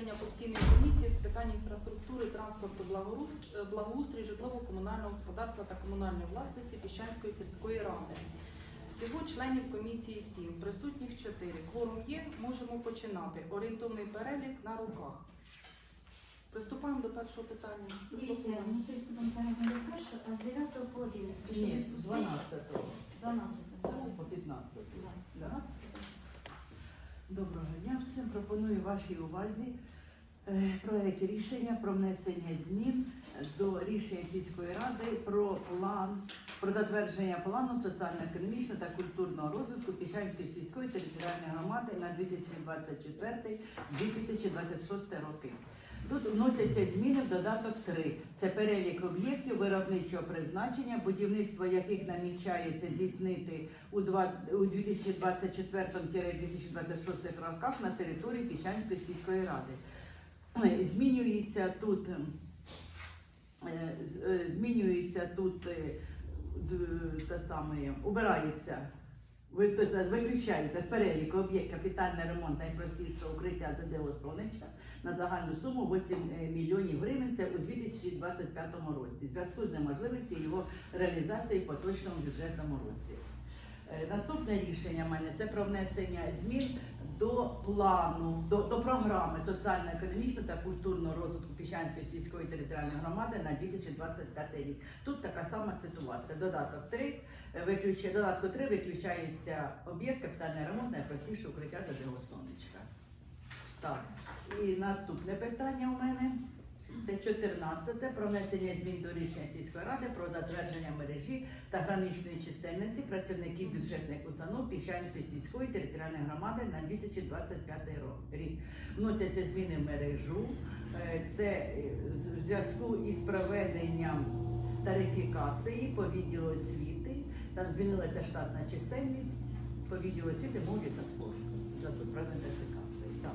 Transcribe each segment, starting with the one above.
засідання постійної комісії з питань інфраструктури, транспорту, е, благоустрою, житлово-комунального господарства та комунальної власності Піщанської сільської ради. Всього членів комісії 7, присутніх 4. Кворум є, можемо починати. Орієнтовний перелік на руках. Приступаємо до першого питання. Дивіться, ми приступимо зараз не до першого, а з 9 по 11. Ні, не 12-го. 12. так? по 15. Да. Да. Доброго дня всім. Пропоную вашій увазі е, проект рішення про внесення змін до рішення сільської ради про план про затвердження плану соціально-економічного та культурного розвитку Піщанської сільської територіальної громади на 2024-2026 роки. Тут вносяться зміни в додаток 3. Це перелік об'єктів виробничого призначення, будівництво яких намічається здійснити у два- у 2024-2026 роках на території Піщанської сільської ради. Е, Змінюється тут, е, е, змінюється тут те саме, убирається. Виключається з переліку об'єкт капітальний ремонт найпростішого укриття ЗДО Сонечка на загальну суму 8 мільйонів гривень. Це у 2025 році. В зв'язку з неможливістю його реалізації в поточному бюджетному році. Е, Наступне рішення мене це про внесення змін до плану, до, до програми соціально-економічного та культурного розвитку Піщанської сільської територіальної громади на 2025 рік. Тут така сама ситуація. Додаток 3, е, виключає, додатку 3 виключається об'єкт капітальний ремонт найпростіше укриття та сонечка. Так, і наступне питання у мене. Це 14 про внесення змін до рішення сільської ради про затвердження мережі та граничної чисельності працівників бюджетних установ Піщанської сільської територіальної громади на 2025 ро- рік. Вносяться зміни в мережу. Е, Це е, в зв'язку із проведенням тарифікації по відділу освіти. Там змінилася штатна чисельність по відділу освіти, молоді та спорту. За проведення тарифікації. Так.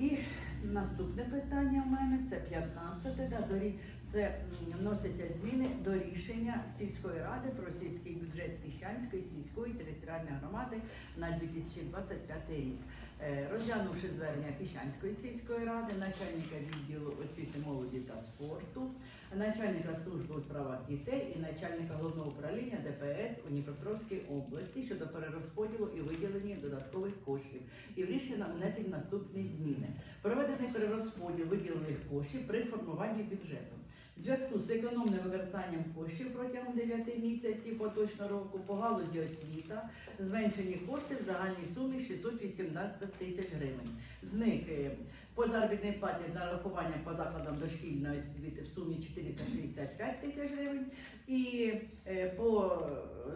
І наступне питання в мене це 15 да, дорі... це вносяться зміни до рішення сільської ради про сільський бюджет Піщанської сільської територіальної громади на 2025 рік. Е, Розглянувши звернення Піщанської сільської ради, начальника відділу освіти молоді та спорту, начальника служби у справах дітей і начальника головного управління ДПС у Дніпропетровській області щодо перерозподілу і виділення додаткових коштів. І в рішення внесені наступні зміни. Проведений перерозподіл виділених коштів при формуванні бюджету. В зв'язку з економним використанням коштів протягом 9 місяців поточного року по галузі освіта зменшені кошти в загальній сумі 618 тисяч гривень. З них е, по заробітній платі з нарахуванням по закладам дошкільної освіти в сумі 465 тисяч гривень і е, по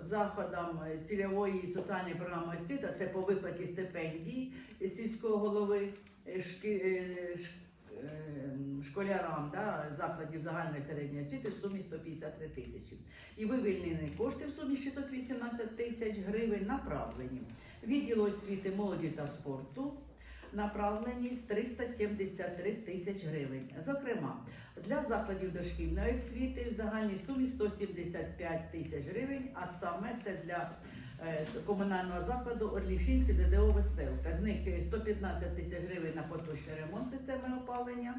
заходам цільової соціальної програми освіти, це по виплаті стипендій сільського голови е, шки- е, е, школярам да, закладів загальної середньої освіти в сумі 153 тисячі. І вивільнені кошти в сумі 618 тисяч гривень направлені. Відділу освіти, молоді та спорту направленість 373 тисяч гривень. Зокрема, для закладів дошкільної освіти в загальній сумі 175 тисяч гривень, а саме це для е, комунального закладу Орлівщинське ЗДО Веселка. З них е, 115 тисяч гривень на поточний ремонт системи опалення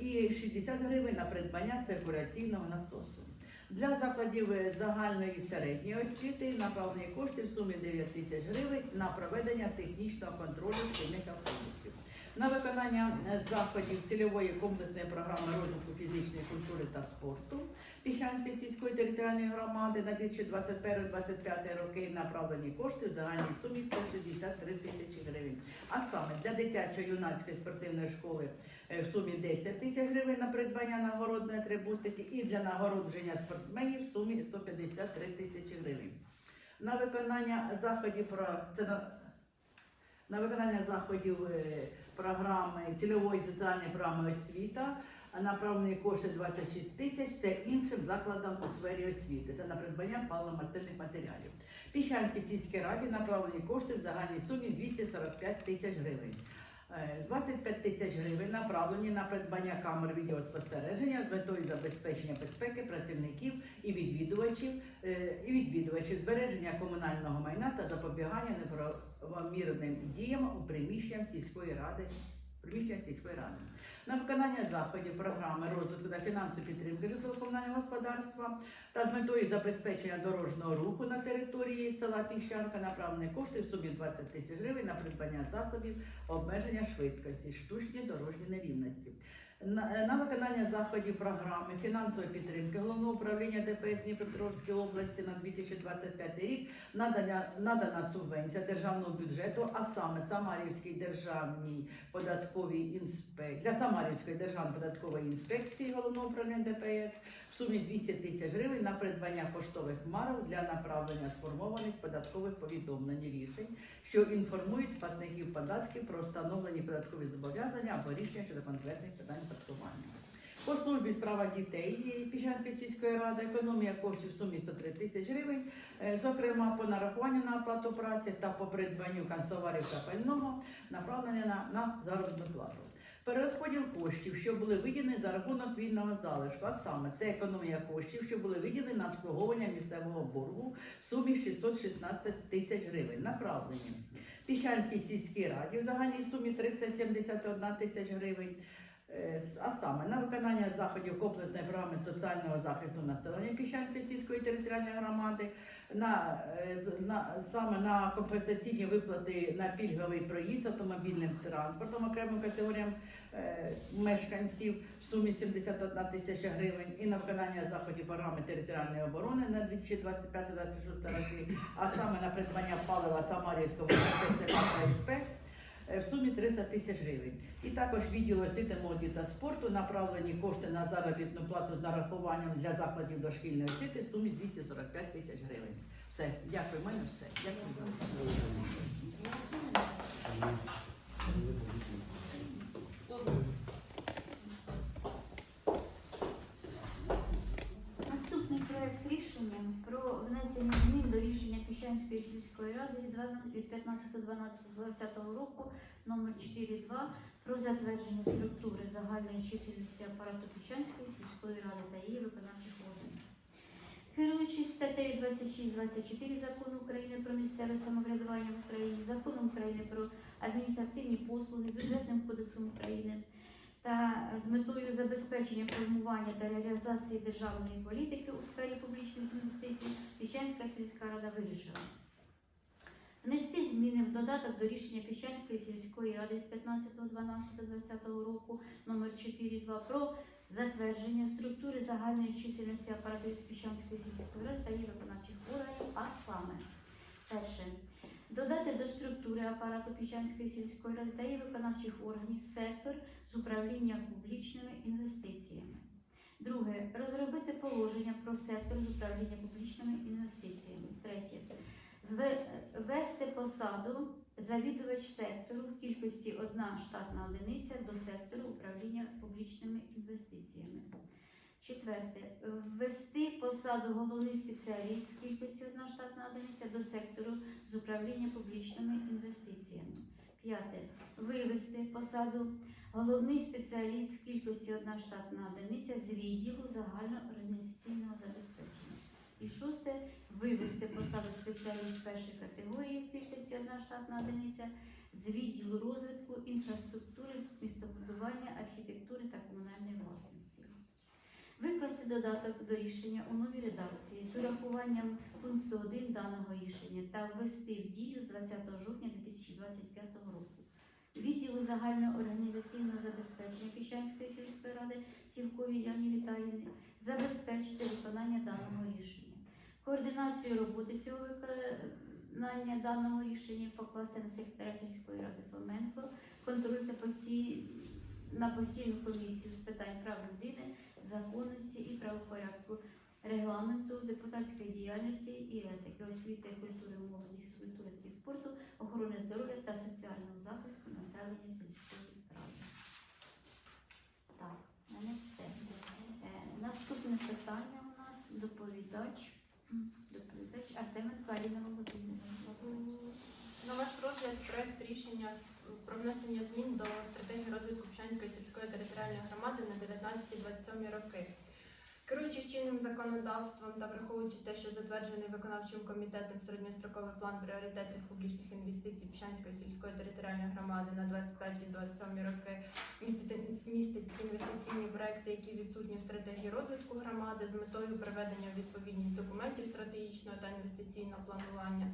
і 60 гривень на придбання циркуляційного насосу. Для закладів загальної середньої освіти направлені кошти в сумі 9 тисяч гривень на проведення технічного контролю шкільних автобусів. На виконання е, заходів цільової комплексної програми розвитку фізичної культури та спорту Піщанської сільської територіальної громади на 2021-2025 роки направлені кошти в загальній сумі 163 тисячі гривень. А саме для дитячо-юнацької спортивної школи е, в сумі 10 тисяч гривень на придбання нагородної атрибутики і для нагородження спортсменів в сумі 153 тисячі гривень. На виконання заходів про це на, на виконання заходів е, програми цільової соціальної програми освіта направлені кошти 26 тисяч. Це іншим закладам у сфері освіти. Це на придбання паливно-мастильних матеріалів. Піщанській сільській раді направлені кошти в загальній сумі 245 тисяч гривень. Е, 25 тисяч гривень направлені на придбання камер відеоспостереження з метою забезпечення безпеки працівників і відвідувачів, е, і відвідувачів збереження комунального майна та запобігання неправомірним діям у приміщенням сільської ради приміщення сільської ради. На виконання заходів програми розвитку та фінансової підтримки житлово-комунального господарства та з метою забезпечення дорожнього руху на території села Піщанка направлені кошти в сумі 20 тисяч гривень на придбання засобів обмеження швидкості, штучні дорожні нерівності. На, на виконання заходів програми фінансової підтримки головного управління ДПС Дніпропетровської області на 2025 рік надання надана субвенція державного бюджету, а саме Самарівській державній податковій інспекції державної податкової інспекції головного управління ДПС в сумі 200 тисяч гривень на придбання поштових марок для направлення сформованих податкових повідомлень рішень, що інформують платників податків про встановлені податкові зобов'язання або рішення щодо конкретних питань податкування. По службі справа дітей Піщанської сільської ради економія коштів в сумі 103 тисяч гривень, е, зокрема по нарахуванню на оплату праці та по придбанню канцтоварів та пального направлення на, на заробітну плату. Перерозподіл коштів, що були виділені за рахунок вільного залишку, а саме це економія коштів, що були виділені на обслуговування місцевого боргу в сумі 616 тисяч гривень, направлені Піщанській сільській раді в загальній сумі 371 тисяч гривень. Е, А саме на виконання заходів комплексної програми соціального захисту населення Піщанської сільської територіальної громади, на, е, на саме на компенсаційні виплати на пільговий проїзд автомобільним транспортом окремим категоріям е, мешканців в сумі 71 тисяча гривень, і на виконання заходів програми територіальної оборони на 2025-2026 роки, а саме на придбання палива Самарівського СП в сумі 300 тисяч гривень. І також відділ освіти, молоді та спорту направлені кошти на заробітну плату з нарахуванням для закладів дошкільної освіти в сумі 245 тисяч гривень. Все, дякую, в мене все. Дякую. Наступний проект рішення про внесення рішення Піщанської сільської ради від 12 від 15.12.2020 року номер 4.2 про затвердження структури загальної чисельності апарату Піщанської сільської ради та її виконавчих органів. Керуючись статтею 26-24 закону України про місцеве самоврядування в Україні, законом України про адміністративні послуги, бюджетним кодексом України, та з метою забезпечення формування та реалізації державної політики у сфері публічних інвестицій Піщанська сільська рада вирішила. Внести зміни в додаток до рішення Піщанської сільської ради від 15.12.2020 року номер 4.2 про затвердження структури загальної чисельності апарату Піщанської сільської ради та її виконавчих органів, а саме перше додати до структури апарату Піщанської сільської ради та її виконавчих органів сектор з управління публічними інвестиціями. Друге розробити положення про сектор з управління публічними інвестиціями. Третє ввести посаду завідувач сектору в кількості одна штатна одиниця до сектору управління публічними інвестиціями. Четверте ввести посаду головний спеціаліст в кількості одна штатна одиниця до сектору з управління публічними інвестиціями. П'яте вивести посаду головний спеціаліст в кількості одна штатна одиниця з відділу загальноорганізаційного забезпечення. І шосте вивести посаду спеціаліст першої категорії в кількості одна штатна одиниця з відділу розвитку інфраструктури, містобудування, архітектури та комунальної власності. Викласти додаток до рішення у новій редакції з урахуванням пункту 1 даного рішення та ввести в дію з 20 жовтня 2025 року. Відділу загального організаційного забезпечення Піщанської сільської ради Сівковій Яні Віталіївни забезпечити виконання даного рішення. Координацію роботи цього виконання даного рішення покласти на секретаря сільської ради Фоменко, контроль за постій... на постійну комісію з питань прав людини, законності і правопорядку, регламенту, депутатської діяльності і етики, освіти, культури, молоді, фізкультури і спорту, охорони здоров'я та соціального захисту населення сільської ради. Так, в мене все. Е, наступне питання у нас доповідач. Доповідач Артеменко Аліна Володимирівна. На ваш розгляд проект рішення про внесення змін до стратегії розвитку Пшанської сільської територіальної громади на 19-27 роки. Керуючись чинним законодавством та враховуючи те, що затверджений виконавчим комітетом середньостроковий план пріоритетних публічних інвестицій Піщанської сільської територіальної громади на 25-27 роки містить, містить інвестиційні проекти, які відсутні в стратегії розвитку громади з метою приведення у відповідність документів стратегічного та інвестиційного планування,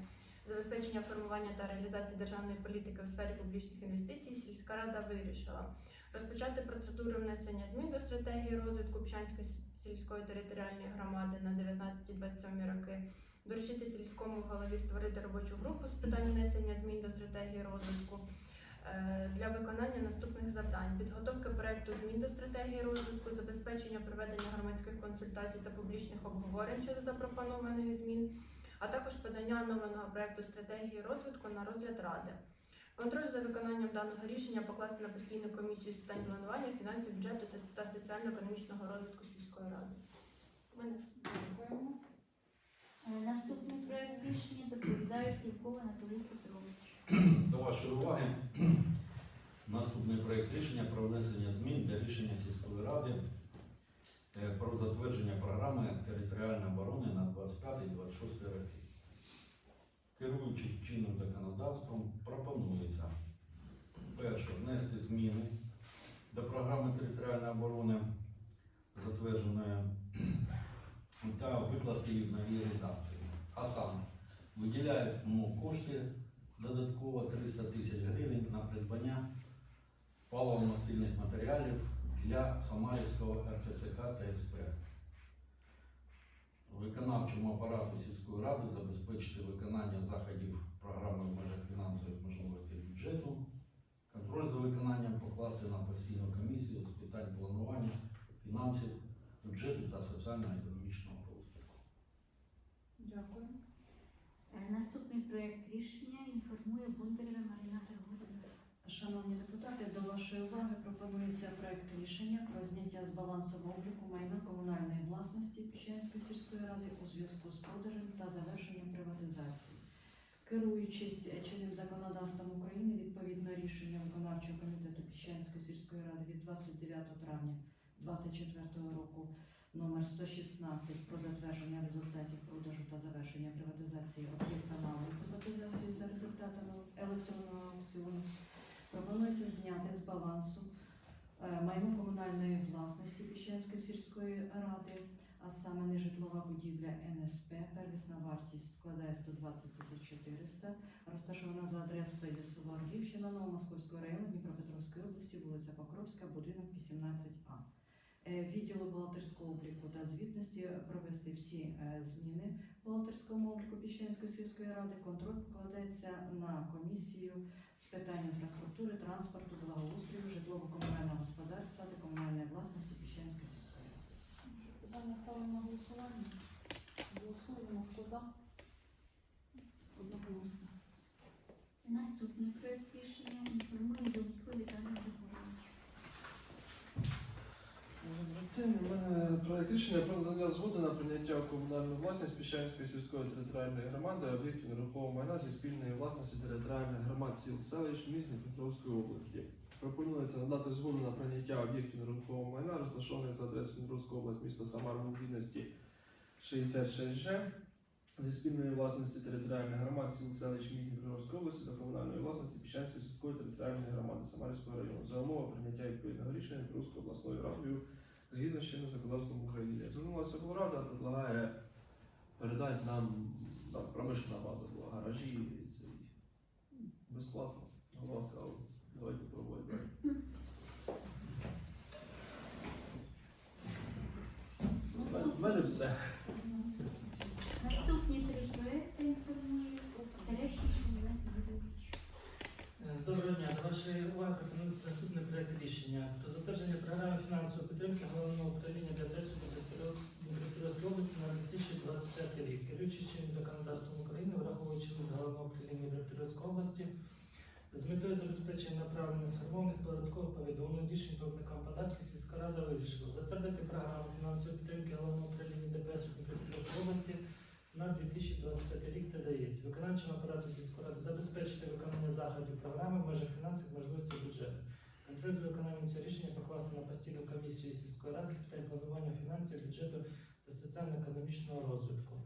забезпечення формування та реалізації державної політики в сфері публічних інвестицій, сільська рада вирішила розпочати процедуру внесення змін до стратегії розвитку Пщанської сільської територіальної громади на 19-27 роки, доручити сільському голові створити робочу групу з питань внесення змін до стратегії розвитку е, для виконання наступних завдань: підготовки проекту змін до стратегії розвитку, забезпечення проведення громадських консультацій та публічних обговорень щодо запропонованих змін, а також подання оновленого проекту стратегії розвитку на розгляд ради. Контроль за виконанням даного рішення покласти на постійну комісію з питань планування, фінансів, бюджету та соціально-економічного розвитку сільської ради. У мене все. Дякуємо. Е, Наступний проект рішення доповідає Сівкова Анатолій Петрович. До вашої уваги наступний проєкт рішення про внесення змін для рішення сільської ради про затвердження програми територіальної оборони на 25-26 роки. Керуючись чинним законодавством, пропонується перше внести зміни до програми територіальної оборони, затвердженої та викласти її в новій редакції. А саме виділяємо кошти додатково 300 тисяч гривень на придбання паливно-мастильних матеріалів для Самарівського РТЦК та СП. Виконавчому апарату сільської ради забезпечити виконання заходів програми в межах фінансових можливостей бюджету, контроль за виконанням покласти на постійну комісію з питань планування, фінансів, бюджету та соціально-економічного розвитку. Дякую. Е, Наступний проект рішення інформує Григорівна. Шановні депутати, до вашої уваги пропонується проект рішення про зняття з балансового обліку майна комунальної власності Піщанської сільської ради у зв'язку з продажем та завершенням приватизації. Керуючись чинним законодавством України, відповідно рішення виконавчого комітету Піщанської сільської ради від 29 травня 2024 року номер 116 про затвердження результатів продажу та завершення приватизації об'єкта малої приватизації за результатами електронного аукціону пропонується зняти з балансу е, майно комунальної власності Піщанської сільської ради, а саме нежитлова будівля НСП. Первісна вартість складає 120 тисяч 400, розташована за адресою село Орлівщина Новомосковського району Дніпропетровської області, вулиця Покровська, будинок 18А. Е, Відділу бухгалтерського обліку та звітності провести всі е, зміни в бухгалтерському обліку Піщанської сільської ради. Контроль покладається на комісію з питань інфраструктури, транспорту, благоустрою, житлово-комунального господарства та комунальної власності Піщанської сільської ради. Питання ставимо на голосування. Голосуємо. Хто за? Одноголосно. Наступний проект рішення інформує Золотко Віталій у мене проект рішення про надання згоди на прийняття у комунальну власність Піщанської сільської територіальної громади об'єктів нерухомого майна зі спільної власності територіальних громад сіл селищ міст Дніпропетровської області. Пропонується надати згоду на прийняття об'єктів нерухомого майна, розташованих за адресою Дніпровської області, міста Самара мобільності 66Ж зі спільної власності територіальних громад сіл селищ міст Дніпропетровської області до комунальної власності Піщанської сільської територіальної громади Самарського району за умови прийняття відповідного рішення Дніпровською обласною радою згідно з чинним законодавством України. Звернулася Рада, предлагає передати нам там, промишлена база була, гаражі цей, безплатно. Голова сказав, давайте пробуємо. У мене все. Наступні три проекти інформує Терещенко Іван Юрійович. Е, Доброго дня. До вашої уваги пропонується наступний проект рішення про затвердження програми фінансової підтримки головного управління ДПС Дніпропетровської області на 2025 рік. Керуючись чинним законодавством України, враховуючи лист головного управління Дніпропетровської області, з метою забезпечення направлення сформованих податкових повідомлень рішень платникам податків сільська рада вирішила затвердити програму фінансової підтримки головного управління ДПС у Дніпропетровській області на 2025 рік та дається виконавчому апарату сільської ради забезпечити виконання заходів програми в межах фінансових можливостей бюджету. Контроль за виконанням цього рішення покласти на постійну комісію сільської ради з питань планування фінансів, бюджету та соціально-економічного розвитку.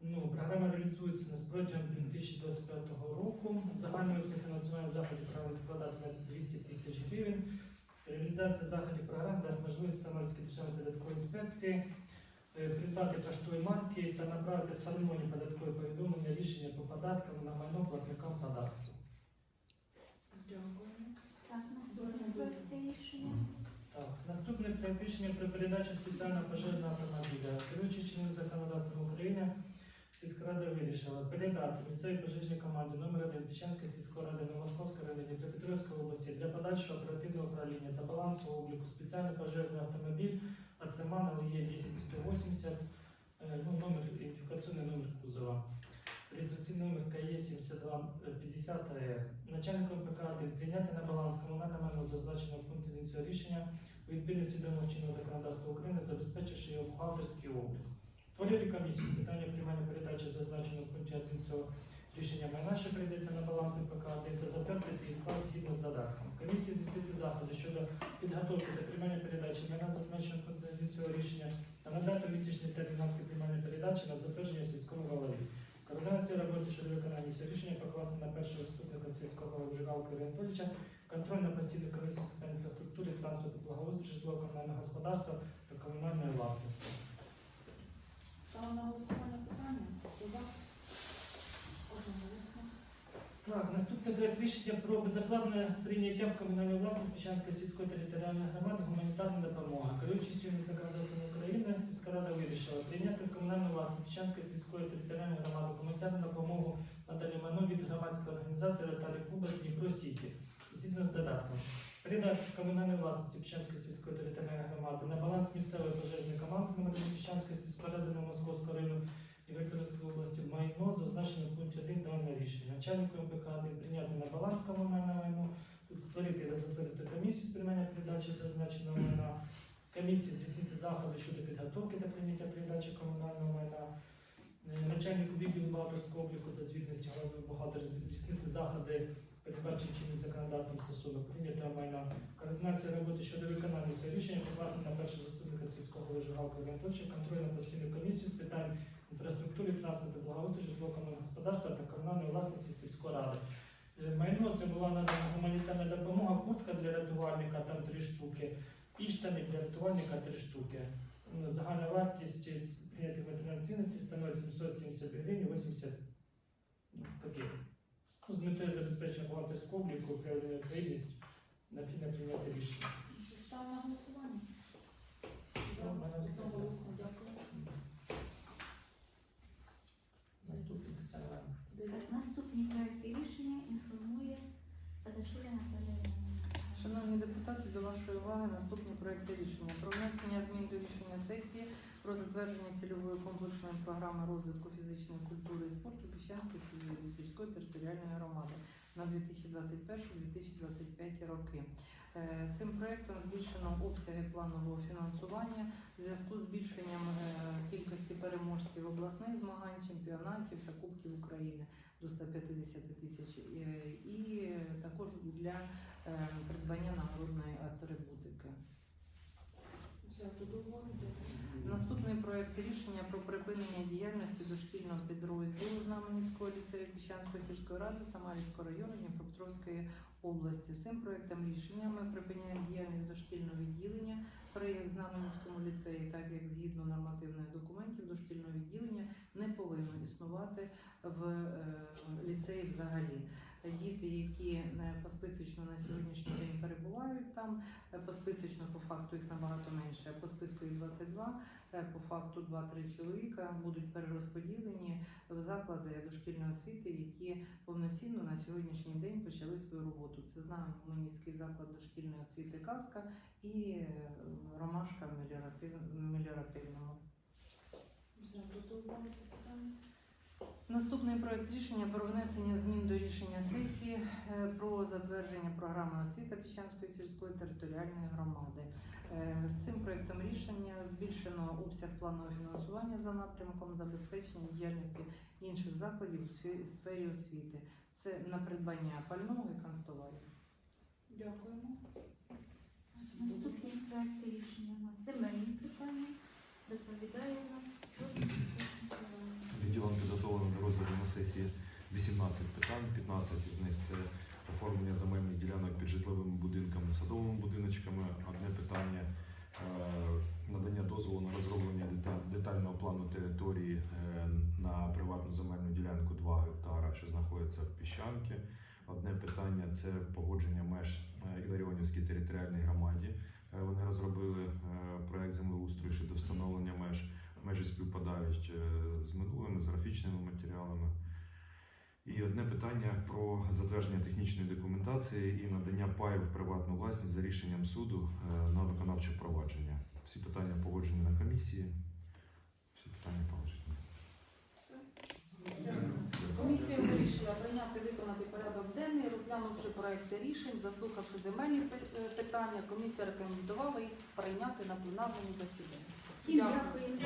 Ну, програма реалізується нас протягом 2025 року. Загальний обсяг фінансування заходів програми складатиме 200 тисяч гривень. Реалізація заходів програм дасть можливість Самарській державній податковій інспекції е, придбати поштові марки та направити сформовані податкові повідомлення рішення по податкам на майно платникам податків. Дякую. Рішення. Так, наступне проект рішення про передачу спеціального пожежного автомобіля. Керуючи чинним законодавством України, сільська рада вирішила передати місцевій пожежній команді номер 1 Піщанської сільської ради Новомосковської районі Дніпропетровської області для подальшого оперативного управління та балансового обліку спеціальний пожежний автомобіль АЦМАН ЛЕ 10180, е, ну, номер ідентифікаційний номер кузова. Реєстраційний номер КЕ 7250 АР. Начальником ПК прийняти на баланс комунальне майно зазначеного в пункті цього рішення у відповідності до чинного законодавства України, забезпечивши його бухгалтерський облік. Творити комісію з питання приймання передачі зазначеного в пункті 1 цього рішення майна, що прийдеться на баланс МПК, та затвердити і склад згідно з додатком. Комісії здійснити заходи щодо підготовки та приймання передачі майна, зазначеного в пункті 1 цього рішення, та надати місячний термін акти приймання передачі на затвердження сільському голові. Координація роботи щодо виконання рішення покласти на першого заступника сільського голови Жигалка Анатолійовича, контроль на постійну комісію інфраструктури, транспорту, благоустрою, житлового комунального господарства та комунальної власності. Ставимо на голосування питання. Так, наступне проект рішення про безоплатне прийняття в комунальну власність Піщанської сільської територіальної громади гуманітарна допомога. Керуючись чинним законодавством України, сільська рада вирішила прийняти в комунальну власність Піщанської сільської територіальної громади гуманітарну допомогу надалі майно від громадської організації Ротарі Клуба Дніпро Сіті згідно з додатком. Передати з комунальної власності Піщанської сільської територіальної громади на баланс місцевої пожежної команди Піщанської сільської ради Новомосковського району і Вікторівської області майно зазначено в пункті 1 даного рішення. Начальнику МПК 1 прийняти на баланс комунальне майно, тут створити та затвердити комісію з приймання передачі зазначеного майна, комісії здійснити заходи щодо підготовки та прийняття передачі комунального майна, Е, начальнику відділу бухгалтерського обліку та звітності головного бухгалтера здійснити заходи, передбачені чинним законодавством стосовно прийнятого майна, координація роботи щодо виконання цього рішення покласти на першого заступника сільського голови Жугалка Анатольовича, контроль на постійну комісію з питань інфраструктури, транспорту, благоустрою, житлово-комунального господарства та комунальної власності сільської ради. Е, Майно це була надана гуманітарна допомога, куртка для рятувальника, там три штуки, і штани для рятувальника три штуки. Загальна вартість ці- прийнятих матеріальних цінностей становить 770 гривень 80 ну, копійок. Ну, з метою забезпечення бухгалтерського обліку, проявлення відповідність, необхідно прийняти рішення. Ставимо на голосування. Дякую. Наступне питання. Так, наступні проекти рішення інформує Кадашуля Наталія. Шановні депутати, до вашої уваги наступні проекти рішення про внесення змін до рішення сесії про затвердження цільової комплексної програми розвитку фізичної культури і спорту Піщанської сільської територіальної громади на 2021-2025 роки. Е, Цим проектом збільшено обсяги планового фінансування в зв'язку з збільшенням е, кількості переможців обласних змагань, чемпіонатів та Кубків України до 150 тисяч е, і також для е, придбання нагородної атрибутики. Наступний проект рішення про припинення діяльності дошкільного підрозділу Знаменівського ліцею Піщанської сільської ради Самарівського району Дніпропетровської області. Цим проектом рішення ми припиняємо діяльність дошкільного відділення при Знаменівському ліцеї, так як згідно нормативних документів дошкільного відділення не повинно існувати в е, ліцеї взагалі. Діти, які е, посписочно на сьогоднішній день перебувають там, е, посписочно по факту їх набагато менше, по списку їх 22, е, по факту 2-3 чоловіка будуть перерозподілені в заклади дошкільної освіти, які повноцінно на сьогоднішній день почали свою роботу. Це Знаменівський заклад дошкільної освіти Казка і Ромашка в меліоративному. Наступний проект рішення про внесення змін до рішення сесії е, про затвердження програми освіти Піщанської сільської територіальної громади. Е, Цим проектом рішення збільшено обсяг планового фінансування за напрямком забезпечення діяльності інших закладів у сфері освіти. Це на придбання пального і канцтоварів. Дякуємо. Наступний проект рішення у нас земельні питання. Відділом підготовлено до розгляду на сесії 18 питань. 15 із них це оформлення земельних ділянок під житловими будинками, садовими будиночками. Одне питання е, надання дозволу на розроблення детального плану території е, на приватну земельну ділянку 2 гектара, що знаходиться в Піщанки. Одне питання це погодження меж е, Іларіонівській територіальній громаді. Е, Вони розробили е, проект землеустрою щодо встановлення меж межі співпадають е, з минулими, з графічними матеріалами. І одне питання про затвердження технічної документації і надання паю в приватну власність за рішенням суду на виконавче провадження. Всі питання погоджені на комісії. Всі питання погоджені. Комісія вирішила розглянувши проекти рішень, заслухавши земельні е, питання. Комісія рекомендувала їх прийняти на пленарному засіданні. Всім дякую.